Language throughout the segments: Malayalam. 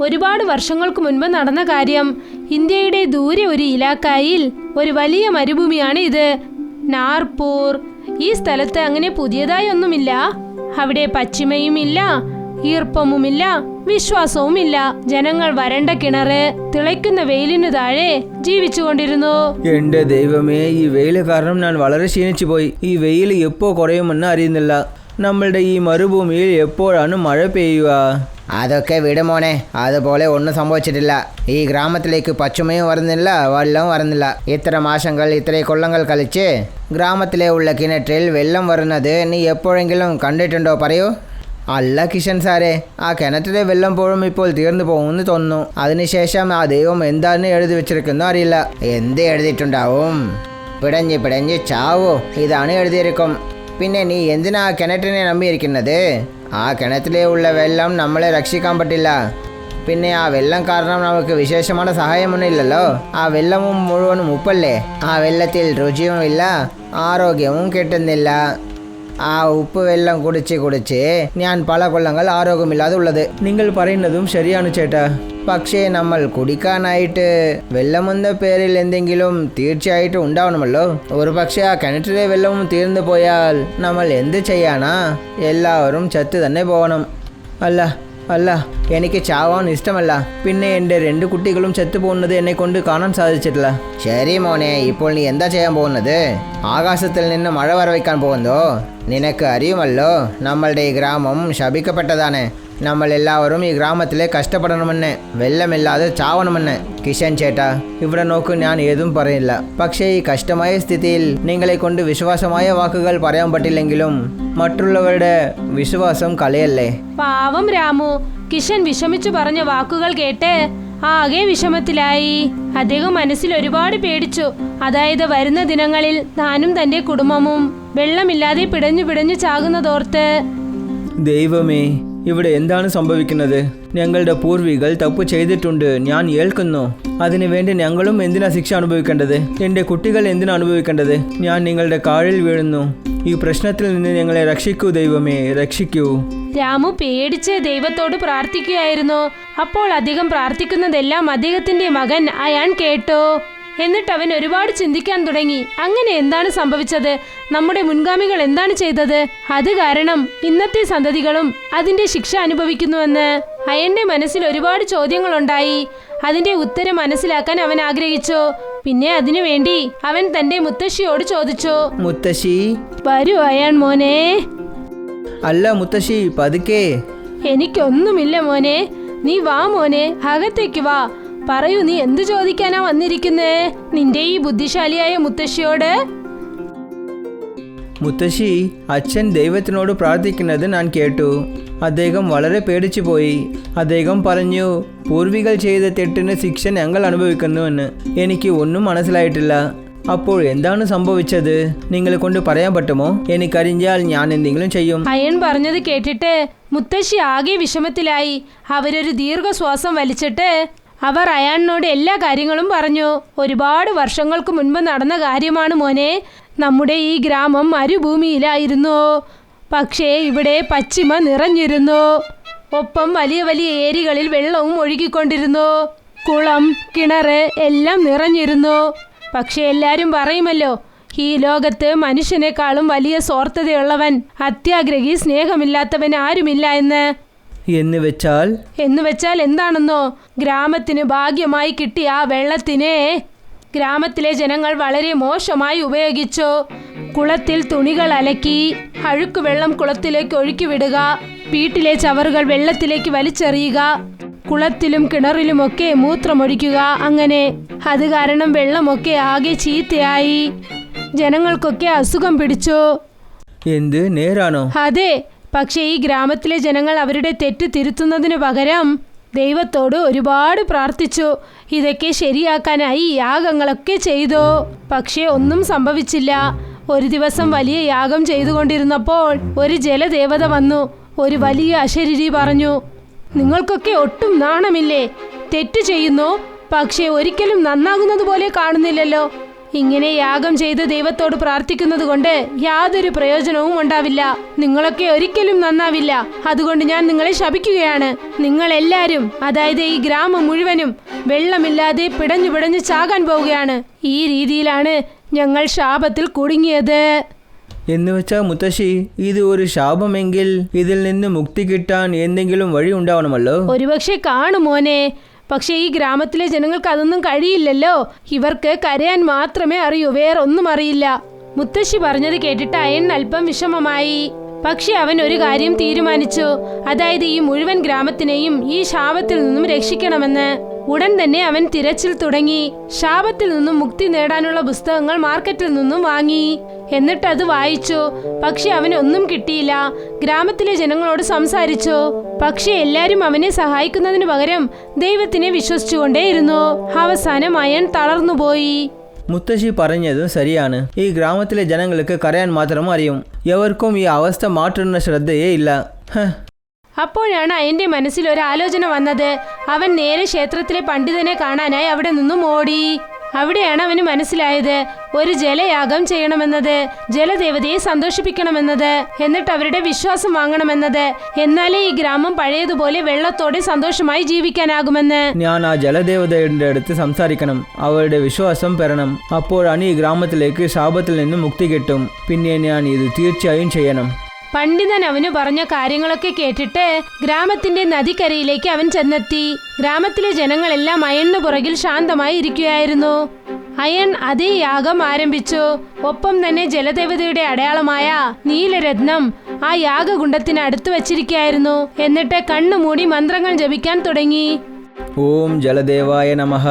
ഒരുപാട് വർഷങ്ങൾക്ക് മുൻപ് നടന്ന കാര്യം. ഇന്ത്യയുടെ ദൂരെ ഒരു ഇലാക്കായിൽ ഒരു വലിയ മരുഭൂമിയാണ് ഇത്. നാർപൂർ. ഈ സ്ഥലത്ത് അങ്ങനെ പുതിയതായി ഒന്നുമില്ല. അവിടെ പശ്ചിമയുമില്ല ഈർപ്പവുമില്ല വിശ്വാസവുമില്ല. ജനങ്ങൾ വരണ്ട കിണറ് തിളയ്ക്കുന്ന വെയിലിനു താഴെ ജീവിച്ചുകൊണ്ടിരുന്നു. എന്റെ ദൈവമേ ഈ വെയിൽ കാരണം ഞാൻ വളരെ ക്ഷീണിച്ചു പോയി. ഈ വെയിൽ എപ്പോ കുറയുമെന്ന് അറിയുന്നില്ല. നമ്മളുടെ ഈ മരുഭൂമിയിൽ എപ്പോഴാണ് മഴ പെയ്യുക? അതൊക്കെ വിടുമോനെ അതുപോലെ ഒന്നും സംഭവിച്ചിട്ടില്ല. ഈ ഗ്രാമത്തിലേക്ക് പച്ചുമയും വരുന്നില്ല വെള്ളവും വരുന്നില്ല. ഇത്ര മാസങ്ങൾ ഇത്ര കൊള്ളങ്ങൾ കളിച്ച് ഗ്രാമത്തിലെ ഉള്ള കിണറ്റിൽ വെള്ളം വരുന്നത് നീ എപ്പോഴെങ്കിലും കണ്ടിട്ടുണ്ടോ പറയൂ? അല്ല കിഷൻ സാറേ ആ കിണറ്റിലെ വെള്ളം പോഴും ഇപ്പോൾ തീർന്നു പോകുമെന്ന് തോന്നുന്നു. അതിനുശേഷം ആ ദൈവം എന്താണ് എഴുതി വെച്ചിരിക്കുന്നോ അറിയില്ല. എന്ത് എഴുതിയിട്ടുണ്ടാവും? പിടഞ്ഞ് പിടഞ്ഞ് ചാവോ? ഇതാണ് എഴുതിയിരിക്കും. പിന്നെ നീ എന്തിനാ കിണറ്റിനെ നമ്പിയിരിക്കുന്നത്? ആ കിണറ്റിലെ ഉള്ള വെള്ളം നമ്മളെ രക്ഷിക്കാൻ പറ്റില്ല. പിന്നെ ആ വെള്ളം കാരണം നമുക്ക് വിശേഷമായ സഹായമൊന്നുമില്ലല്ലോ ആ വെള്ളവും മുഴുവനും ഉപ്പല്ലേ? ആ വെള്ളത്തിൽ രുചിയും ഇല്ല ആരോഗ്യവും കിട്ടുന്നില്ല. ആ ഉപ്പ് വെള്ളം കുടിച്ച് കുടിച്ച് ഞാൻ പല കൊല്ലങ്ങൾ ആരോഗ്യമില്ലാതെ ഉള്ളത്. നിങ്ങൾ പറയുന്നതും ശരിയാണ് ചേട്ടാ. പക്ഷേ നമ്മൾ കുടിക്കാനായിട്ട് വെള്ളമെന്ന പേരിൽ എന്തെങ്കിലും തീർച്ചയായിട്ടും ഉണ്ടാവണമല്ലോ. ഒരു പക്ഷേ ആ കിണറ്റിലെ വെള്ളവും തീർന്നു പോയാൽ നമ്മൾ എന്ത് ചെയ്യാനാ? എല്ലാവരും ചത്തു തന്നെ പോകണം. അല്ല അല്ല എനിക്ക് ചാവാൻ ഇഷ്ടമല്ല. പിന്നെ എന്റെ രണ്ട് കുട്ടികളും ചത്തുപോകുന്നത് എന്നെ കൊണ്ട് കാണാൻ സാധിച്ചിട്ടില്ല. ശരി മോനെ ഇപ്പോൾ നീ എന്താ ചെയ്യാൻ പോകുന്നത്? ആകാശത്തിൽ നിന്ന് മഴ വരവയ്ക്കാൻ പോകുന്നോ? നിനക്ക് അറിയുമല്ലോ നമ്മളുടെ ഈ ഗ്രാമം ശപിക്കപ്പെട്ടതാണ്. നമ്മൾ എല്ലാവരും ഈ ഗ്രാമത്തിലെ കഷ്ടപ്പെടണമെന്ന് വെള്ളമില്ലാതെ ചാവണമെന്ന് കിഷൻ ചേട്ടാ. ഇവിടെ നോക്കൂ ഞാൻ ഏതും പറയില്ല പക്ഷേ ഈ കഷ്ടമായ സ്ഥിതിയിൽ നിങ്ങളെ കൊണ്ട് വിശ്വാസമായ വാക്കുകൾ പറയാൻ പറ്റില്ലെങ്കിലും മറ്റുള്ളവരുടെ വിശ്വാസം കളയല്ലേ? പാവം രാമു കിഷൻ വിഷമിച്ചു പറഞ്ഞ വാക്കുകൾ കേട്ട് ആകെ വിഷമത്തിലായി. അദ്ദേഹം മനസ്സിൽ ഒരുപാട് പേടിച്ചു. അതായത് വരുന്ന ദിനങ്ങളിൽ താനും തന്റെ കുടുംബവും വെള്ളമില്ലാതെ പിടഞ്ഞു പിടഞ്ഞു ചാകുന്നതോർത്ത് ദൈവമേ ഇവിടെ എന്താണ് സംഭവിക്കുന്നത്? ഞങ്ങളുടെ പൂർവികൾ തപ്പ് ചെയ്തിട്ടുണ്ട്. ഞാൻ ഏൽക്കുന്നു. അതിനുവേണ്ടി ഞങ്ങളും എന്തിനാ ശിക്ഷ അനുഭവിക്കേണ്ടത്? എന്റെ കുട്ടികൾ എന്തിനാ അനുഭവിക്കേണ്ടത്? ഞാൻ നിങ്ങളുടെ കാലിൽ വീഴുന്നു. ഈ പ്രശ്നത്തിൽ നിന്ന് ഞങ്ങളെ രക്ഷിക്കൂ ദൈവമേ. രക്ഷിക്കൂ. രാമു പേടിച്ച് ദൈവത്തോട് പ്രാർത്ഥിക്കുകയായിരുന്നു. അപ്പോൾ അദ്ദേഹം പ്രാർത്ഥിക്കുന്നതെല്ലാം അദ്ദേഹത്തിന്റെ മകൻ അയാൻ കേട്ടു. എന്നിട്ട് അവൻ ഒരുപാട് ചിന്തിക്കാൻ തുടങ്ങി. അങ്ങനെ എന്താണ് സംഭവിച്ചത്? നമ്മുടെ മുൻഗാമികൾ എന്താണ് ചെയ്തത്? അത് കാരണം ഇന്നത്തെ സന്തതികളും അതിന്റെ ശിക്ഷ അനുഭവിക്കുന്നുവെന്ന് അയന്റെ മനസ്സിൽ ഒരുപാട് ചോദ്യങ്ങളുണ്ടായി. അതിന്റെ ഉത്തരം മനസ്സിലാക്കാൻ അവൻ ആഗ്രഹിച്ചു. പിന്നെ അതിനുവേണ്ടി അവൻ തന്റെ മുത്തശ്ശിയോട് ചോദിച്ചു. മുത്തശ്ശി? വരൂ അയാൻ മോനെ. അല്ല മുത്തശ്ശി പതുക്കെ. എനിക്കൊന്നുമില്ല മോനെ. നീ വാ മോനെ അകത്തേക്ക് വാ. പറയൂ നീ എന്ത് ചോദിക്കാനാ വന്നിരിക്കുന്നേ? നിന്റെ ഈ ബുദ്ധിശാലിയായ മുത്തശ്ശിയോട്? മുത്തശ്ശി അച്ഛൻ ദൈവത്തിനോട് പ്രാർത്ഥിക്കുന്നത് ഞാൻ കേട്ടു. അദ്ദേഹം വളരെ പേടിച്ചു പോയി. അദ്ദേഹം പറഞ്ഞു പൂർവികൾ ചെയ്ത തെറ്റിന് ശിക്ഷ ഞങ്ങൾ അനുഭവിക്കുന്നുവെന്ന് എനിക്ക് ഒന്നും മനസ്സിലായിട്ടില്ല. അപ്പോൾ എന്താണ് സംഭവിച്ചത്? നിങ്ങളെ കൊണ്ട് പറയാൻ പറ്റുമോ? എനിക്കറിഞ്ഞാൽ ഞാൻ എന്തെങ്കിലും ചെയ്യും. അയൻ പറഞ്ഞത് കേട്ടിട്ട് മുത്തശ്ശി ആകെ വിഷമത്തിലായി. അവരൊരു ദീർഘശ്വാസം വലിച്ചിട്ട് അവർ അയാളിനോട് എല്ലാ കാര്യങ്ങളും പറഞ്ഞു. ഒരുപാട് വർഷങ്ങൾക്ക് മുൻപ് നടന്ന കാര്യമാണ് മോനെ. നമ്മുടെ ഈ ഗ്രാമം മരുഭൂമിയിലായിരുന്നു. പക്ഷേ ഇവിടെ പശ്ചിമ നിറഞ്ഞിരുന്നു. ഒപ്പം വലിയ വലിയ ഏരികളിൽ വെള്ളവും ഒഴുകിക്കൊണ്ടിരുന്നു. കുളം കിണറ് എല്ലാം നിറഞ്ഞിരുന്നു. പക്ഷെ എല്ലാരും പറയുമല്ലോ ഈ ലോകത്ത് മനുഷ്യനേക്കാളും വലിയ സ്വാർത്ഥതയുള്ളവൻ അത്യാഗ്രഹി സ്നേഹമില്ലാത്തവൻ ആരുമില്ല എന്ന്. എന്ന് വെച്ചാൽ? എന്ന് വെച്ചാൽ എന്താണെന്നോ? ഗ്രാമത്തിന് ഭാഗ്യമായി കിട്ടിയ ആ വെള്ളത്തിനെ ഗ്രാമത്തിലെ ജനങ്ങൾ വളരെ മോശമായി ഉപയോഗിച്ചു. കുളത്തിൽ തുണികൾ അലക്കി അഴുക്ക് വെള്ളം കുളത്തിലേക്ക് ഒഴുക്കി വിടുക വീട്ടിലെ ചവറുകൾ വെള്ളത്തിലേക്ക് വലിച്ചെറിയുക കുളത്തിലും കിണറിലുമൊക്കെ മൂത്രമൊഴിക്കുക അങ്ങനെ അത് കാരണം വെള്ളമൊക്കെ ആകെ ചീത്തയായി. ജനങ്ങൾക്കൊക്കെ അസുഖം പിടിച്ചു. എന്ത്? നേരാണോ? അതെ പക്ഷേ ഈ ഗ്രാമത്തിലെ ജനങ്ങൾ അവരുടെ തെറ്റ് തിരുത്തുന്നതിനു പകരം ദൈവത്തോട് ഒരുപാട് പ്രാർത്ഥിച്ചു. ഇതൊക്കെ ശരിയാക്കാനായി യാഗങ്ങളൊക്കെ ചെയ്തു. പക്ഷേ ഒന്നും സംഭവിച്ചില്ല. ഒരു ദിവസം വലിയ യാഗം ചെയ്തുകൊണ്ടിരുന്നപ്പോൾ ഒരു ജലദേവത വന്നു. ഒരു വലിയ അശരീരി പറഞ്ഞു നിങ്ങൾക്കൊക്കെ ഒട്ടും നാണമില്ലേ? തെറ്റ് ചെയ്യുന്നു. പക്ഷേ ഒരിക്കലും നന്നാകുന്നത് പോലെ കാണുന്നില്ലല്ലോ. ഇങ്ങനെ യാഗം ചെയ്ത് ദൈവത്തോട് പ്രാർത്ഥിക്കുന്നത് കൊണ്ട് യാതൊരു പ്രയോജനവും ഉണ്ടാവില്ല. നിങ്ങളൊക്കെ ഒരിക്കലും നന്നാവില്ല. അതുകൊണ്ട് ഞാൻ നിങ്ങളെ ശപിക്കുകയാണ്. നിങ്ങൾ എല്ലാരും അതായത് ഈ ഗ്രാമം മുഴുവനും വെള്ളമില്ലാതെ പിടഞ്ഞു പിടഞ്ഞു ചാകാൻ പോവുകയാണ്. ഈ രീതിയിലാണ് ഞങ്ങൾ ശാപത്തിൽ കുടുങ്ങിയത്. എന്ന് വെച്ചാൽ മുത്തശ്ശി ഇത് ഒരു ശാപമെങ്കിൽ ഇതിൽ നിന്ന് മുക്തി കിട്ടാൻ എന്തെങ്കിലും വഴി ഉണ്ടാവണമല്ലോ? ഒരുപക്ഷെ കാണും മോനെ. പക്ഷേ ഈ ഗ്രാമത്തിലെ ജനങ്ങൾക്ക് അതൊന്നും കഴിയില്ലല്ലോ. ഇവർക്ക് കരയാൻ മാത്രമേ അറിയൂ വേറൊന്നും അറിയില്ല. മുത്തശ്ശി പറഞ്ഞത് കേട്ടിട്ട് അയൻ അല്പം വിഷമമായി. പക്ഷെ അവൻ ഒരു കാര്യം തീരുമാനിച്ചു. അതായത് ഈ മുഴുവൻ ഗ്രാമത്തിനെയും ഈ ശാപത്തിൽ നിന്നും രക്ഷിക്കണമെന്ന്. ഉടൻ തന്നെ അവൻ തിരച്ചിൽ തുടങ്ങി. ശാപത്തിൽ നിന്നും മുക്തി നേടാനുള്ള പുസ്തകങ്ങൾ മാർക്കറ്റിൽ നിന്നും വാങ്ങി. എന്നിട്ട് അത് വായിച്ചു. പക്ഷെ അവന് ഒന്നും കിട്ടിയില്ല. ഗ്രാമത്തിലെ ജനങ്ങളോട് സംസാരിച്ചു. പക്ഷെ എല്ലാരും അവനെ സഹായിക്കുന്നതിന് പകരം ദൈവത്തിനെ വിശ്വസിച്ചുകൊണ്ടേയിരുന്നു. അവസാനം അയൻ തളർന്നുപോയി മുത്തശ്ശി പറഞ്ഞതും ശരിയാണ്. ഈ ഗ്രാമത്തിലെ ജനങ്ങൾക്ക് കരയാൻ മാത്രം അറിയും. എവർക്കും ഈ അവസ്ഥ മാറ്റുന്ന ശ്രദ്ധയേ ഇല്ല. അപ്പോഴാണ് അയന്റെ മനസ്സിൽ ഒരു ആലോചന വന്നത്. അവൻ നേരെ ക്ഷേത്രത്തിലെ പണ്ഡിതനെ കാണാനായി അവിടെ നിന്നും ഓടി. അവിടെയാണ് അവന് മനസ്സിലായത് ഒരു ജലയാഗം ചെയ്യണമെന്നത് ജലദേവതയെ സന്തോഷിപ്പിക്കണമെന്നത് എന്നിട്ട് അവരുടെ വിശ്വാസം വാങ്ങണമെന്നത്. എന്നാലേ ഈ ഗ്രാമം പഴയതുപോലെ വെള്ളത്തോടെ സന്തോഷമായി ജീവിക്കാനാകുമെന്ന്. ഞാൻ ആ ജലദേവതയുടെ അടുത്ത് സംസാരിക്കണം. അവരുടെ വിശ്വാസം പെരണം അപ്പോഴാണ് ഈ ഗ്രാമത്തിലേക്ക് ശാപത്തിൽ നിന്ന് മുക്തി കിട്ടും. പിന്നെ ഞാൻ ഇത് തീർച്ചയായും ചെയ്യണം. പണ്ഡിതൻ അവന് പറഞ്ഞ കാര്യങ്ങളൊക്കെ കേട്ടിട്ട് ഗ്രാമത്തിന്റെ നദിക്കരയിലേക്ക് അവൻ ചെന്നെത്തി. ഗ്രാമത്തിലെ ജനങ്ങളെല്ലാം അയണിന് പുറകിൽ ശാന്തമായി ഇരിക്കുകയായിരുന്നു. അയൺ അതേ യാഗം ആരംഭിച്ചു. ഒപ്പം തന്നെ ജലദേവതയുടെ അടയാളമായ നീലരത്നം ആ യാഗകുണ്ടത്തിന് അടുത്ത് വച്ചിരിക്കുകയായിരുന്നു. എന്നിട്ട് കണ്ണുമൂടി മന്ത്രങ്ങൾ ജപിക്കാൻ തുടങ്ങി. ഓം ജലദേവായ നമഃ.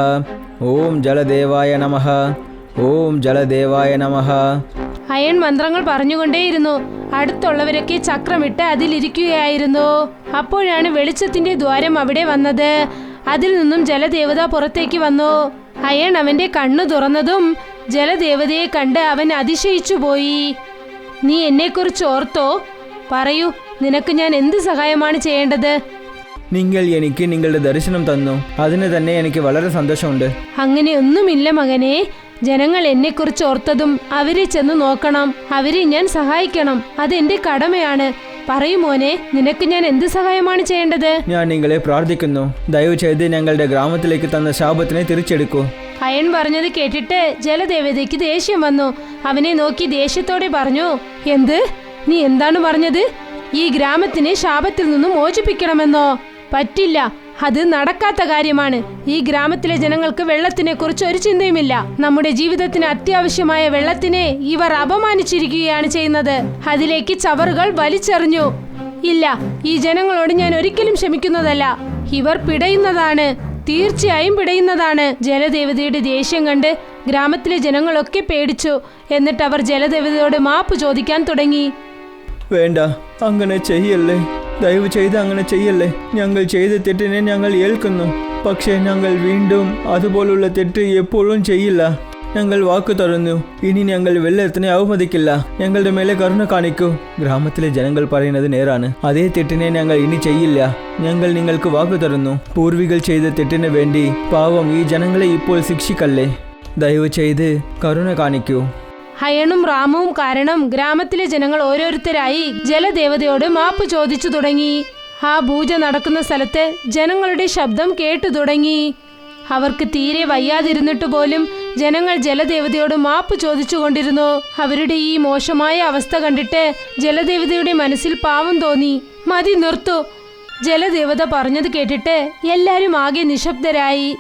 ഓം ജലദേവായ നമഃ. ഓം ജലദേവായ നമഃ. അയൺ മന്ത്രങ്ങൾ പറഞ്ഞുകൊണ്ടേയിരുന്നു. അടുത്തുള്ളവരൊക്കെ ചക്രമിട്ട് അതിലിരിക്കുകയായിരുന്നു. അപ്പോഴാണ് വെളിച്ചത്തിന്റെ ദ്വാരം അവിടെ വന്നത്. അതിൽ നിന്നും ജലദേവത പുറത്തേക്ക് വന്നു. അയൺ അവന്റെ കണ്ണു തുറന്നതും ജലദേവതയെ കണ്ട് അവൻ അതിശയിച്ചു പോയി. നീ എന്നെക്കുറിച്ച് ഓർത്തോ? പറയൂ നിനക്ക് ഞാൻ എന്ത് സഹായമാണ് ചെയ്യേണ്ടത്? നിങ്ങൾ എനിക്ക് നിങ്ങളുടെ ദർശനം തന്നു. അതിന് തന്നെ എനിക്ക് വളരെ സന്തോഷമുണ്ട്. അങ്ങനെയൊന്നുമില്ല മകനെ. ജനങ്ങൾ എന്നെക്കുറിച്ച് ഓർത്തതും അവരെ ചെന്ന് നോക്കണം അവരെ ഞാൻ സഹായിക്കണം അതെന്റെ കടമയാണ്. പറയും മോനെ നിനക്ക് ഞാൻ എന്ത് സഹായമാണ് ചെയ്യേണ്ടത്? ഞാൻ നിങ്ങളെ പ്രാർത്ഥിക്കുന്നു. ദയവ് ചെയ്ത് ഞങ്ങളുടെ ഗ്രാമത്തിലേക്ക് തന്ന ശാപത്തിനെ തിരിച്ചെടുക്കൂ. അയൺ പറഞ്ഞത് കേട്ടിട്ട് ജലദേവതയ്ക്ക് ദേഷ്യം വന്നു. അവനെ നോക്കി ദേഷ്യത്തോടെ പറഞ്ഞു എന്ത്? നീ എന്താണ് പറഞ്ഞത്? ഈ ഗ്രാമത്തിനെ ശാപത്തിൽ നിന്നും മോചിപ്പിക്കണമെന്നോ? പറ്റില്ല. അത് നടക്കാത്ത കാര്യമാണ്. ഈ ഗ്രാമത്തിലെ ജനങ്ങൾക്ക് വെള്ളത്തിനെ കുറിച്ച് ഒരു ചിന്തയുമില്ല. നമ്മുടെ ജീവിതത്തിന് അത്യാവശ്യമായ വെള്ളത്തിനെ ഇവർ അപമാനിച്ചിരിക്കുകയാണ് ചെയ്യുന്നത്. അതിലേക്ക് ചവറുകൾ വലിച്ചെറിഞ്ഞു. ഇല്ല ഈ ജനങ്ങളോട് ഞാൻ ഒരിക്കലും ക്ഷമിക്കുന്നതല്ല. ഇവർ പിടയുന്നതാണ്. തീർച്ചയായും പിടയുന്നതാണ്. ജലദേവതയുടെ ദേഷ്യം കണ്ട് ഗ്രാമത്തിലെ ജനങ്ങളൊക്കെ പേടിച്ചു. എന്നിട്ട് അവർ ജലദേവതയോട് മാപ്പ് ചോദിക്കാൻ തുടങ്ങി. വേണ്ട അങ്ങനെ ചെയ്യല്ലേ. ദയവ് ചെയ്ത് അങ്ങനെ ചെയ്യല്ലേ? ഞങ്ങൾ ചെയ്ത തെറ്റിനെ ഞങ്ങൾ ഏൽക്കുന്നു. പക്ഷേ ഞങ്ങൾ വീണ്ടും അതുപോലുള്ള തെറ്റ് എപ്പോഴും ചെയ്യില്ല. ഞങ്ങൾ വാക്ക് തുറന്നു ഇനി ഞങ്ങൾ വെള്ളത്തിനെ അവമതിക്കില്ല. ഞങ്ങളുടെ മേലെ കരുണ കാണിക്കൂ. ഗ്രാമത്തിലെ ജനങ്ങൾ പറയുന്നത് നേരാണ്. അതേ തെറ്റിനെ ഞങ്ങൾ ഇനി ചെയ്യില്ല. ഞങ്ങൾ നിങ്ങൾക്ക് വാക്ക് തുറന്നു പൂർവികൾ ചെയ്ത തെറ്റിന് വേണ്ടി പാവം ഈ ജനങ്ങളെ ഇപ്പോൾ ശിക്ഷിക്കല്ലേ? ദയവ് ചെയ്ത് കരുണ കാണിക്കൂ. ഹയണും റാമുവും കാരണം ഗ്രാമത്തിലെ ജനങ്ങൾ ഓരോരുത്തരായി ജലദേവതയോട് മാപ്പ് ചോദിച്ചു തുടങ്ങി. ആ പൂജ നടക്കുന്ന സ്ഥലത്ത് ജനങ്ങളുടെ ശബ്ദം കേട്ടു തുടങ്ങി. അവർക്ക് തീരെ വയ്യാതിരുന്നിട്ട് പോലും ജനങ്ങൾ ജലദേവതയോട് മാപ്പ് ചോദിച്ചുകൊണ്ടിരുന്നു അവരുടെ ഈ മോശമായ അവസ്ഥ കണ്ടിട്ട് ജലദേവതയുടെ മനസ്സിൽ പാവം തോന്നി. മതി നിർത്തു. ജലദേവത പറഞ്ഞത് കേട്ടിട്ട് എല്ലാവരും ആകെ നിശബ്ദരായി.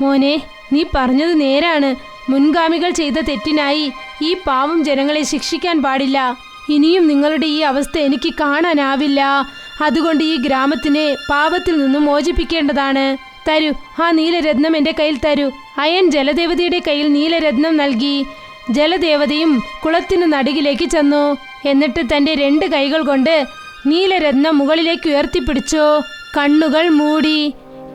മോനെ നീ പറഞ്ഞത് നേരാണ്. മുൻഗാമികൾ ചെയ്ത തെറ്റിനായി ഈ പാവം ജനങ്ങളെ ശിക്ഷിക്കാൻ പാടില്ല. ഇനിയും നിങ്ങളുടെ ഈ അവസ്ഥ എനിക്ക് കാണാനാവില്ല. അതുകൊണ്ട് ഈ ഗ്രാമത്തിനെ പാപത്തിൽ നിന്നും മോചിപ്പിക്കേണ്ടതാണ്. തരൂ ആ നീലരത്നം എന്റെ കയ്യിൽ തരൂ. അയൻ ജലദേവതയുടെ കയ്യിൽ നീലരത്നം നൽകി. ജലദേവതയും കുളത്തിന് നടുകിലേക്ക് ചെന്നു. എന്നിട്ട് തന്റെ രണ്ട് കൈകൾ കൊണ്ട് നീലരത്നം മുകളിലേക്ക് ഉയർത്തിപ്പിടിച്ചു. കണ്ണുകൾ മൂടി.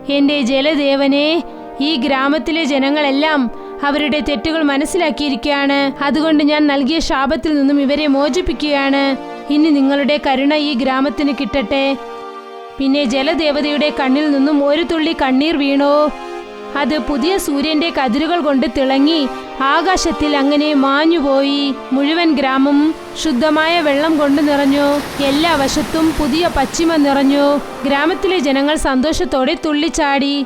എന്റെ ജലദേവനെ ഈ ഗ്രാമത്തിലെ ജനങ്ങളെല്ലാം അവരുടെ തെറ്റുകൾ മനസ്സിലാക്കിയിരിക്കുകയാണ്. അതുകൊണ്ട് ഞാൻ നൽകിയ ശാപത്തിൽ നിന്നും ഇവരെ മോചിപ്പിക്കുകയാണ്. ഇനി നിങ്ങളുടെ കരുണ ഈ ഗ്രാമത്തിന് കിട്ടട്ടെ. പിന്നെ ജലദേവതയുടെ കണ്ണിൽ നിന്നും ഒരു തുള്ളി കണ്ണീർ വീണോ? അത് പുതിയ സൂര്യന്റെ കതിരുകൾ കൊണ്ട് തിളങ്ങി ആകാശത്തിൽ അങ്ങനെ മാഞ്ഞുപോയി. മുഴുവൻ ഗ്രാമം ശുദ്ധമായ വെള്ളം കൊണ്ട് നിറഞ്ഞു. എല്ലാ വശത്തും പുതിയ പശ്ചിമ നിറഞ്ഞു. ഗ്രാമത്തിലെ ജനങ്ങൾ സന്തോഷത്തോടെ തുള്ളിച്ചാടി.